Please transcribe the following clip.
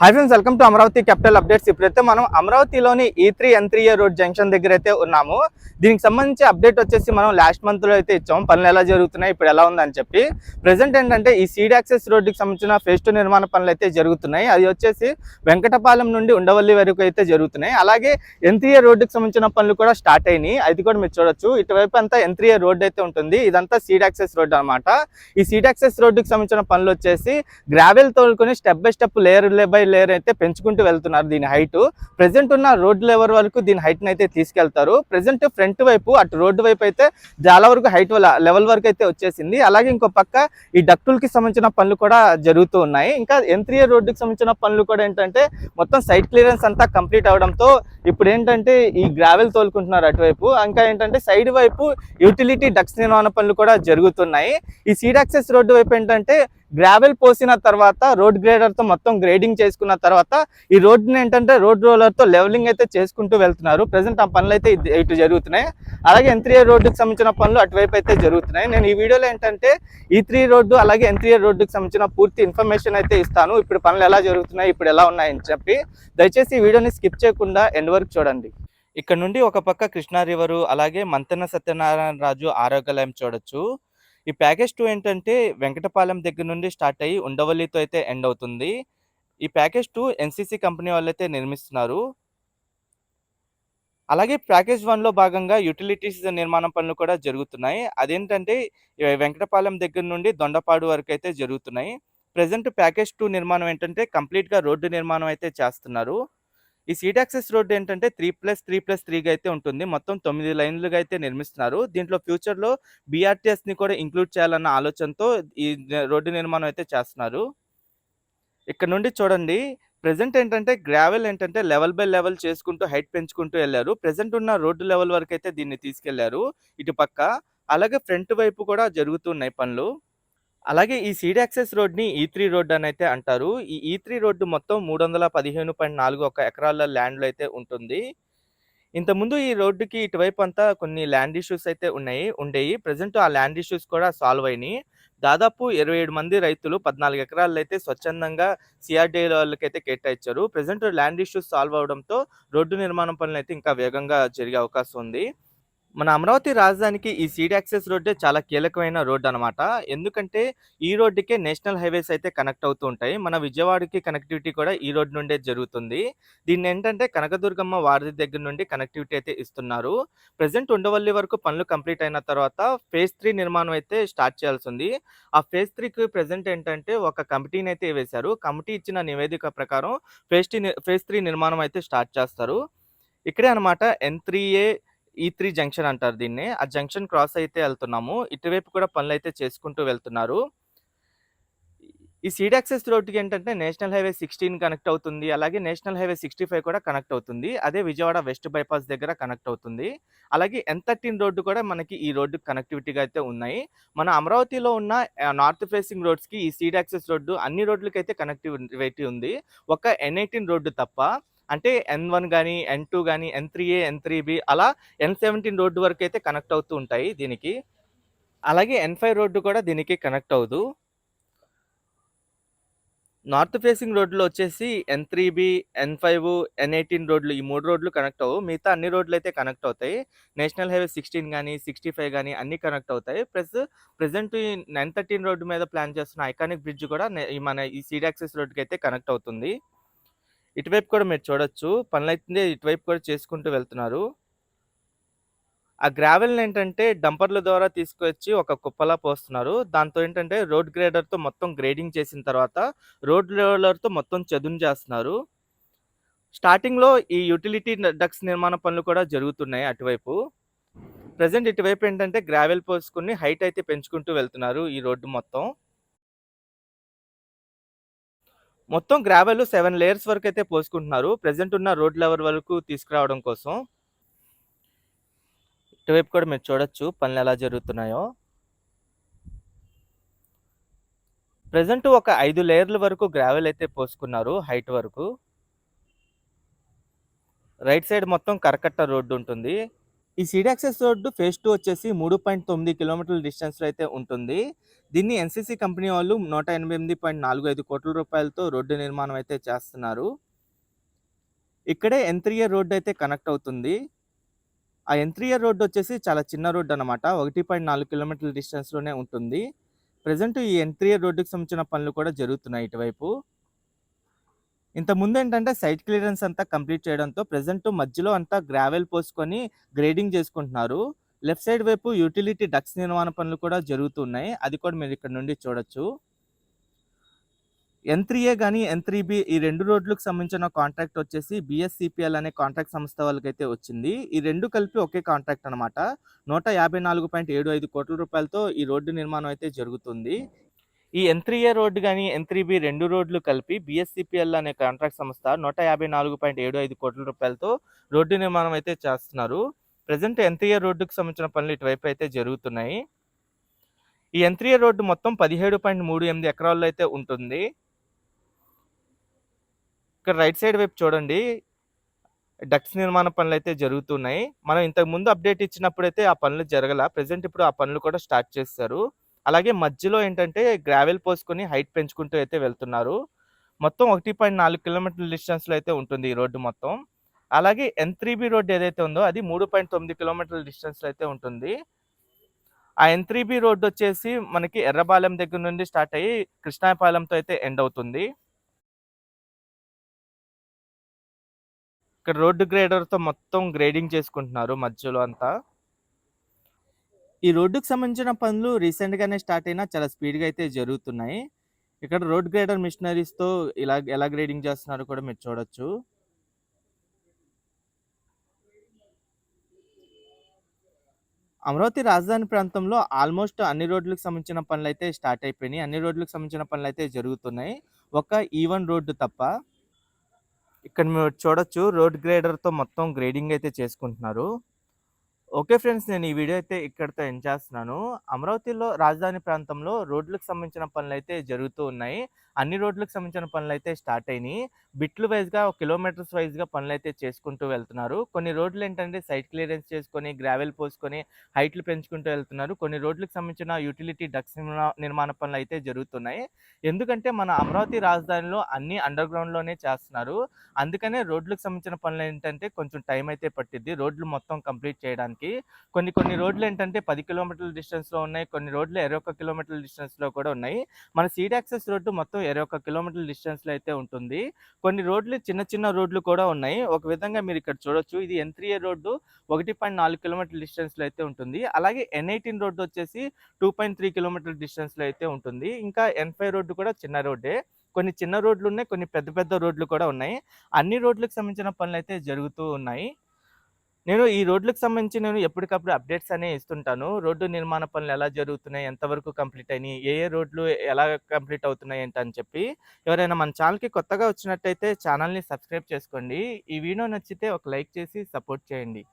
Hi friends welcome to Amaravati capital updates ఇప్పుడైతే మనం అమరావతిలోని ఈ three N three road junction దగ్గర అయితే ఉన్నాము. దీనికి సంబంధించి అప్డేట్ వచ్చేసి మనం లాస్ట్ మంత్లో అయితే ఇచ్చాం పనులు ఎలా జరుగుతున్నాయి ఇప్పుడు ఎలా ఉందని చెప్పి. ప్రెసెంట్ ఏంటంటే ఈ సీడ్ యాక్సెస్ రోడ్డుకి సంబంధించిన ఫేజ్ టూ నిర్మాణ పనులు అయితే జరుగుతున్నాయి. అది వచ్చేసి వెంకటపాలెం నుండి ఉండవల్లి వరకు అయితే జరుగుతున్నాయి. అలాగే ఎన్ త్రీ రోడ్డుకి సంబంధించిన పనులు కూడా స్టార్ట్ అయినాయి. అది కూడా మీరు చూడొచ్చు. ఇటువైపు అంతా ఎన్ త్రీ రోడ్ అయితే ఉంటుంది. ఇదంతా సీడ్ యాక్సెస్ రోడ్ అన్నమాట. ఈ సీడ్ యాక్సెస్ రోడ్డుకి సంబంధించిన పనులు వచ్చేసి గ్రావెల్ తోలుకొని step by step layer by layer అయితే పెంచుకుంటూ వెళ్తున్నారు దీని హైట్ ప్రెసెంట్ ఉన్న రోడ్ లెవెల్ వరకు దీని హైట్ని అయితే తీసుకెళ్తారు. ప్రెసెంట్ ఫ్రంట్ వైపు అటు రోడ్డు వైపు అయితే చాలా వరకు హైట్ లెవెల్ వరకు అయితే వచ్చేసింది. అలాగే ఇంకో పక్క ఈ డక్టులకి సంబంధించిన పనులు కూడా జరుగుతూ ఉన్నాయి. ఇంకా ఎంత్రియ త్రీ రోడ్డుకి సంబంధించిన పనులు కూడా ఏంటంటే మొత్తం సైట్ క్లియరెన్స్ అంతా కంప్లీట్ అవడంతో ఇప్పుడు ఏంటంటే ఈ గ్రావెల్ తోలుకుంటున్నారు అటువైపు. ఇంకా ఏంటంటే సైడ్ వైపు యూటిలిటీ డక్స్ నిర్మాణ పనులు కూడా జరుగుతున్నాయి. ఈ సీడాక్సెస్ రోడ్డు వైపు ఏంటంటే గ్రావెల్ పోసిన తర్వాత రోడ్ గ్రేడర్తో మొత్తం గ్రేడింగ్ చేసుకున్న తర్వాత ఈ రోడ్డుని ఏంటంటే రోడ్ రోలర్తో లెవెలింగ్ అయితే చేసుకుంటూ వెళ్తున్నారు. ప్రజెంట్ ఆ పనులు అయితే ఇది- ఇటు జరుగుతున్నాయి. అలాగే ఎన్ త్రీ రోడ్డుకి సంబంధించిన పనులు అటువైపు అయితే జరుగుతున్నాయి. నేను ఈ వీడియోలో ఏంటంటే ఈ త్రీ రోడ్డు అలాగే ఎన్ రోడ్డుకి సంబంధించిన పూర్తి ఇన్ఫర్మేషన్ అయితే ఇస్తాను. ఇప్పుడు పనులు ఎలా జరుగుతున్నాయి ఇప్పుడు ఎలా ఉన్నాయని చెప్పి. దయచేసి ఈ వీడియోని స్కిప్ చేయకుండా ఎండ్ వరకు చూడండి. ఇక్కడ నుండి ఒక పక్క కృష్ణా రివరు అలాగే మంతెన సత్యనారాయణ రాజు ఆరోగ్యాలయం చూడొచ్చు. ఈ ప్యాకేజ్ టూ ఏంటంటే వెంకటపాలెం దగ్గర నుండి స్టార్ట్ అయ్యి ఉండవల్లితో అయితే ఎండ్ అవుతుంది. ఈ ప్యాకేజ్ టూ ఎన్సీసీ కంపెనీ వాళ్ళు అయితే నిర్మిస్తున్నారు. అలాగే ప్యాకేజ్ వన్లో భాగంగా యూటిలిటీస్ నిర్మాణం పనులు కూడా జరుగుతున్నాయి. అదేంటంటే వెంకటపాలెం దగ్గర నుండి దొండపాడు వరకు అయితే జరుగుతున్నాయి. ప్రజెంట్ ప్యాకేజ్ టూ నిర్మాణం ఏంటంటే కంప్లీట్గా రోడ్డు నిర్మాణం అయితే చేస్తున్నారు. ఈ సీట్ యాక్సెస్ రోడ్ ఏంటంటే త్రీ ప్లస్ త్రీ ప్లస్ త్రీగా అయితే ఉంటుంది. మొత్తం తొమ్మిది లైన్లుగా అయితే నిర్మిస్తున్నారు. దీంట్లో ఫ్యూచర్లో బీఆర్టీఎస్ని కూడా ఇంక్లూడ్ చేయాలన్న ఆలోచనతో ఈ రోడ్డు నిర్మాణం అయితే చేస్తున్నారు. ఇక్కడ నుండి చూడండి. ప్రెసెంట్ ఏంటంటే గ్రావెల్ ఏంటంటే లెవెల్ బై లెవెల్ చేసుకుంటూ హైట్ పెంచుకుంటూ వెళ్ళారు. ప్రజెంట్ ఉన్న రోడ్డు లెవెల్ వరకు అయితే దీన్ని తీసుకెళ్ళారు. ఇటు పక్క అలాగే ఫ్రంట్ వైపు కూడా జరుగుతున్నాయి పనులు. అలాగే ఈ సీడ్ యాక్సెస్ రోడ్ని ఈ త్రీ రోడ్ అని అయితే అంటారు. ఈ ఈ త్రీ రోడ్డు మొత్తం మూడు వందల పదిహేను పాయింట్ నాలుగు ఒక ఎకరాల ల్యాండ్లో అయితే ఉంటుంది. ఇంతకుముందు ఈ రోడ్డుకి ఇటువైపు అంతా కొన్ని ల్యాండ్ ఇష్యూస్ అయితే ఉన్నాయి ఉండేవి ప్రజెంట్ ఆ ల్యాండ్ ఇష్యూస్ కూడా సాల్వ్ అయినాయి. దాదాపు ఇరవై ఏడు మంది రైతులు పద్నాలుగు ఎకరాలు అయితే స్వచ్ఛందంగా సిఆర్డీ వాళ్ళకైతే కేటాయించారు. ప్రజెంట్ ల్యాండ్ ఇష్యూస్ సాల్వ్ అవడంతో రోడ్డు నిర్మాణం పనులు అయితే ఇంకా వేగంగా జరిగే అవకాశం ఉంది. మన అమరావతి రాజధానికి ఈ సీడ్ యాక్సెస్ రోడ్డే చాలా కీలకమైన రోడ్డు అనమాట ఎందుకంటే ఈ రోడ్డుకే నేషనల్ హైవేస్ అయితే కనెక్ట్ అవుతూ ఉంటాయి. మన విజయవాడకి కనెక్టివిటీ కూడా ఈ రోడ్ నుండే జరుగుతుంది. దీన్ని ఏంటంటే కనకదుర్గమ్మ వారధి దగ్గర నుండి కనెక్టివిటీ అయితే ఇస్తున్నారు. ప్రజెంట్ ఉండవల్లి వరకు పనులు కంప్లీట్ అయిన తర్వాత ఫేజ్ త్రీ నిర్మాణం అయితే స్టార్ట్ చేయాల్సి ఉంది. ఆ ఫేజ్ త్రీకి ప్రజెంట్ ఏంటంటే ఒక కమిటీని అయితే వేశారు. కమిటీ ఇచ్చిన నివేదిక ప్రకారం ఫేజ్ త్రీ ఫేజ్ త్రీ నిర్మాణం అయితే స్టార్ట్ చేస్తారు. ఇక్కడే అనమాట ఎన్ త్రీ ఏ ఈ త్రీ జంక్షన్ అంటారు దీన్ని. ఆ జంక్షన్ క్రాస్ అయితే వెళ్తున్నాము. ఇటువైపు కూడా పనులు అయితే చేసుకుంటూ వెళ్తున్నారు. ఈ సీడ్ యాక్సెస్ రోడ్డుకి ఏంటంటే నేషనల్ హైవే సిక్స్టీన్ కనెక్ట్ అవుతుంది. అలాగే నేషనల్ హైవే సిక్స్టీ ఫైవ్ కూడా కనెక్ట్ అవుతుంది. అదే విజయవాడ వెస్ట్ బైపాస్ దగ్గర కనెక్ట్ అవుతుంది. అలాగే ఎన్ థర్టీన్ రోడ్డు కూడా మనకి ఈ రోడ్డు కనెక్టివిటీగా అయితే ఉన్నాయి. మన అమరావతిలో ఉన్న నార్త్ ఫేసింగ్ రోడ్స్కి ఈ సీడ్ యాక్సెస్ రోడ్డు అన్ని రోడ్లకైతే కనెక్టివిటీ ఉంది. ఒక ఎన్ ఎయిటీన్ రోడ్డు తప్ప అంటే ఎన్ వన్ కానీ ఎన్ టూ కానీ N three A N three B అలా ఎన్ సెవెంటీన్ రోడ్డు వరకు అయితే కనెక్ట్ అవుతూ ఉంటాయి దీనికి. అలాగే ఎన్ ఫైవ్ రోడ్డు కూడా దీనికి కనెక్ట్ అవ్వదు. నార్త్ ఫేసింగ్ రోడ్లు వచ్చేసి N three B N five N eighteen రోడ్లు ఈ మూడు రోడ్లు కనెక్ట్ అవ్వవు. మిగతా అన్ని రోడ్లు అయితే కనెక్ట్ అవుతాయి. నేషనల్ హైవే సిక్స్టీన్ కానీ సిక్స్టీ ఫైవ్ కానీ అన్ని కనెక్ట్ అవుతాయి. ప్లస్ ప్రజెంట్ ఈ నైన్ థర్టీన్ రోడ్డు మీద ప్లాన్ చేస్తున్న ఐకానిక్ బ్రిడ్జ్ కూడా మన ఈ సీడ్ యాక్సెస్ రోడ్డుకి అయితే కనెక్ట్ అవుతుంది. ఇటువైపు కూడా మీరు చూడొచ్చు. పనులు అయితే ఇటువైపు కూడా చేసుకుంటూ వెళ్తున్నారు. ఆ గ్రావెల్ ఏంటంటే డంపర్ల ద్వారా తీసుకొచ్చి ఒక కుప్పలా పోస్తున్నారు. దాంతో ఏంటంటే రోడ్ గ్రేడర్తో మొత్తం గ్రేడింగ్ చేసిన తర్వాత రోడ్ రోలర్తో మొత్తం చదును చేస్తున్నారు. స్టార్టింగ్లో ఈ యూటిలిటీ డక్స్ నిర్మాణ పనులు కూడా జరుగుతున్నాయి అటువైపు. ప్రజెంట్ ఇటువైపు ఏంటంటే గ్రావెల్ పోసుకుని హైట్ అయితే పెంచుకుంటూ వెళ్తున్నారు ఈ రోడ్డు మొత్తం. మొత్తం గ్రావెల్ సెవెన్ లేయర్స్ వరకు అయితే పోసుకుంటున్నారు ప్రజెంట్ ఉన్న రోడ్ లెవెల్ వరకు తీసుకురావడం కోసం ఇటువైపు కూడా మీరు చూడొచ్చు పనులు ఎలా జరుగుతున్నాయో ప్రజెంట్ ఒక ఐదు లేయర్ల వరకు గ్రావెల్ అయితే పోసుకున్నారు హైట్ వరకు. రైట్ సైడ్ మొత్తం కరకట్ట రోడ్డు ఉంటుంది. ఈ సిడాక్సెస్ రోడ్డు ఫేజ్ టూ వచ్చేసి 3.9 కిలోమీటర్ల డిస్టెన్స్‌లో అయితే ఉంటుంది. దీన్ని ఎన్‌సీసీ కంపెనీ వాళ్ళు 188.45 కోట్ల రూపాయలతో రోడ్డు నిర్మాణం అయితే చేస్తున్నారు. ఇక్కడే ఎంత్రియర్ రోడ్డు అయితే కనెక్ట్ అవుతుంది. ఆ ఎంత్రియర్ రోడ్డు వచ్చేసి చాలా చిన్న రోడ్ అన్నమాట. 1.4 కిలోమీటర్ల డిస్టెన్స్‌లోనే ఉంటుంది. ప్రజెంట్ ఈ ఎంత్రియర్ రోడ్డుకి సంబంధించిన పనులు కూడా జరుగుతున్నాయి ఇటువైపు. ఇంతకుముందేంటంటే సైట్ క్లియరెన్స్ అంతా కంప్లీట్ చేయడంతో ప్రెజెంట్ మధ్యలో అంతా గ్రావెల్ పోసుకొని గ్రేడింగ్ చేసుకుంటున్నారు. లెఫ్ట్ సైడ్ వైపు యుటిలిటీ డక్స్ నిర్మాణ పనులు కూడా జరుగుతున్నాయి. అది కూడా మీరు ఇక్కడ నుండి చూడొచ్చు. ఎన్ త్రీ ఏ కానీ ఎన్ త్రీ బి ఈ రెండు రోడ్లకు సంబంధించిన కాంట్రాక్ట్ వచ్చేసి బీఎస్‌సీపీఎల్ అనే కాంట్రాక్ట్ సంస్థ వాళ్ళకైతే వచ్చింది. ఈ రెండు కలిపి ఒకే కాంట్రాక్ట్ అనమాట నూట యాభై నాలుగు పాయింట్ ఏడు ఐదు కోట్ల రూపాయలతో ఈ రోడ్డు నిర్మాణం అయితే జరుగుతుంది. ఈ ఎన్-3ఏ రోడ్డు కానీ ఎన్-3బీ 2 రోడ్లు కలిపి బిఎస్సిపిఎల్ అనే కాంట్రాక్ట్ సంస్థ 154.75 కోట్ల రూపాయలతో రోడ్డు నిర్మాణం అయితే చేస్తున్నారు. ప్రజెంట్ ఎన్ త్రీ ఏ రోడ్డుకు సంబంధించిన పనులు ఇటువైపు అయితే జరుగుతున్నాయి. ఈ ఎన్-3ఏ రోడ్డు మొత్తం 17.38 ఎకరాల్లో అయితే ఉంటుంది. ఇక్కడ రైట్ సైడ్ వైపు చూడండి. డక్స్ నిర్మాణ పనులు అయితే జరుగుతున్నాయి. మనం ఇంతకు ముందు అప్డేట్ ఇచ్చినప్పుడైతే ఆ పనులు జరగల. ప్రెజెంట్ ఇప్పుడు ఆ పనులు కూడా స్టార్ట్ చేస్తారు అలాగే మధ్యలో ఏంటంటే గ్రావెల్ పోసుకొని హైట్ పెంచుకుంటూ అయితే వెళ్తున్నారు. మొత్తం 1.4 కిలోమీటర్ల డిస్టెన్స్‌లో అయితే ఉంటుంది ఈ రోడ్డు మొత్తం. అలాగే ఎన్-3బీ రోడ్ ఏదైతే ఉందో అది 3.9 కిలోమీటర్ల డిస్టెన్స్‌లో అయితే ఉంటుంది. ఆ ఎన్-3బీ రోడ్ వచ్చేసి మనకి ఎర్రబాలెం దగ్గర నుండి స్టార్ట్ అయ్యి కృష్ణాపాలెంతో అయితే ఎండ్ అవుతుంది. ఇక్కడ రోడ్డు గ్రేడర్‌తో మొత్తం గ్రేడింగ్ చేసుకుంటున్నారు మధ్యలో అంతా. ఈ రోడ్డుకు సంబంధించిన పనులు రీసెంట్‌గానే స్టార్ట్ అయినా చాలా స్పీడ్‌గా అయితే జరుగుతున్నాయి. ఇక్కడ రోడ్ గ్రేడర్ మిషనరీస్‌తో ఇలా ఎలా గ్రేడింగ్ చేస్తున్నారో కూడా మీరు చూడొచ్చు. అమరావతి రాజధాని ప్రాంతంలో ఆల్మోస్ట్ అన్ని రోడ్లకు సంబంధించిన పనులు అయితే స్టార్ట్ అయిపోయినాయి. అన్ని రోడ్లకు సంబంధించిన పనులు అయితే జరుగుతున్నాయి. ఒక e ఈ1 రోడ్డు తప్ప. ఇక్కడ మీరు చూడొచ్చు రోడ్ గ్రేడర్‌తో మొత్తం గ్రేడింగ్ అయితే చేసుకుంటున్నారు. ఓకే ఫ్రెండ్స్ నేను ఈ వీడియో అయితే ఇక్కడితో ఎండ్ చేస్తున్నాను. అమరావతిలో రాజధాని ప్రాంతంలో రోడ్లకు సంబంధించిన పనులైతే జరుగుతూ ఉన్నాయి. అన్ని రోడ్లకు సంబంధించిన పనులైతే స్టార్ట్ అయినాయి. బిట్లు వైజ్గా కిలోమీటర్స్ వైస్‌గా పనులైతే చేసుకుంటూ వెళ్తున్నారు. కొన్ని రోడ్లు ఏంటంటే సైట్ క్లియరెన్స్ చేసుకొని గ్రావెల్ పోసుకొని హైట్లు పెంచుకుంటూ వెళ్తున్నారు. కొన్ని రోడ్లకు సంబంధించిన యుటిలిటీ డక్స్ నిర్మాణ పనులు అయితే జరుగుతున్నాయి. ఎందుకంటే మన అమరావతి రాజధానిలో అన్ని అండర్ గ్రౌండ్‌లోనే చేస్తున్నారు. అందుకనే రోడ్లకు సంబంధించిన పనులు ఏంటంటే కొంచెం టైం అయితే పట్టిద్ది. రోడ్లు మొత్తం కంప్లీట్ చేయడానికి. కొన్ని కొన్ని రోడ్లు ఏంటంటే పది కిలోమీటర్ల డిస్టెన్స్‌లో ఉన్నాయి. కొన్ని రోడ్లు 21 కిలోమీటర్ల డిస్టెన్స్‌లో కూడా ఉన్నాయి. మన సీడ్ యాక్సెస్ రోడ్డు మొత్తం 21 కిలోమీటర్ల డిస్టెన్స్‌లో అయితే ఉంటుంది. కొన్ని రోడ్లు చిన్న చిన్న రోడ్లు కూడా ఉన్నాయి. ఒక విధంగా మీరు ఇక్కడ చూడొచ్చు. ఇది ఎన్-3ఏ రోడ్డు 1.4 కిలోమీటర్ల డిస్టెన్స్‌లో అయితే ఉంటుంది. అలాగే ఎన్-18 రోడ్డు వచ్చేసి 2.3 కిలోమీటర్ల డిస్టెన్స్‌లో అయితే ఉంటుంది. ఇంకా ఎన్-5 రోడ్డు కూడా చిన్న రోడ్డే. కొన్ని చిన్న రోడ్లు ఉన్నాయి. కొన్ని పెద్ద పెద్ద రోడ్లు కూడా ఉన్నాయి. అన్ని రోడ్లకు సంబంధించిన పనులైతే జరుగుతూ ఉన్నాయి. నేను ఈ రోడ్లకు సంబంధించి నేను ఎప్పటికప్పుడు అప్డేట్స్ అనే ఇస్తుంటాను. రోడ్డు నిర్మాణ పనులు ఎలా జరుగుతున్నాయి? ఎంతవరకు కంప్లీట్ అయినాయి? ఏ ఏ రోడ్లు ఎలా కంప్లీట్ అవుతున్నాయి ఏంటని చెప్పి. ఎవరైనా మన ఛానల్‌కి కొత్తగా వచ్చినట్టయితే ఛానల్‌ని సబ్స్క్రైబ్ చేసుకోండి. ఈ వీడియో నచ్చితే ఒక లైక్ చేసి సపోర్ట్ చేయండి.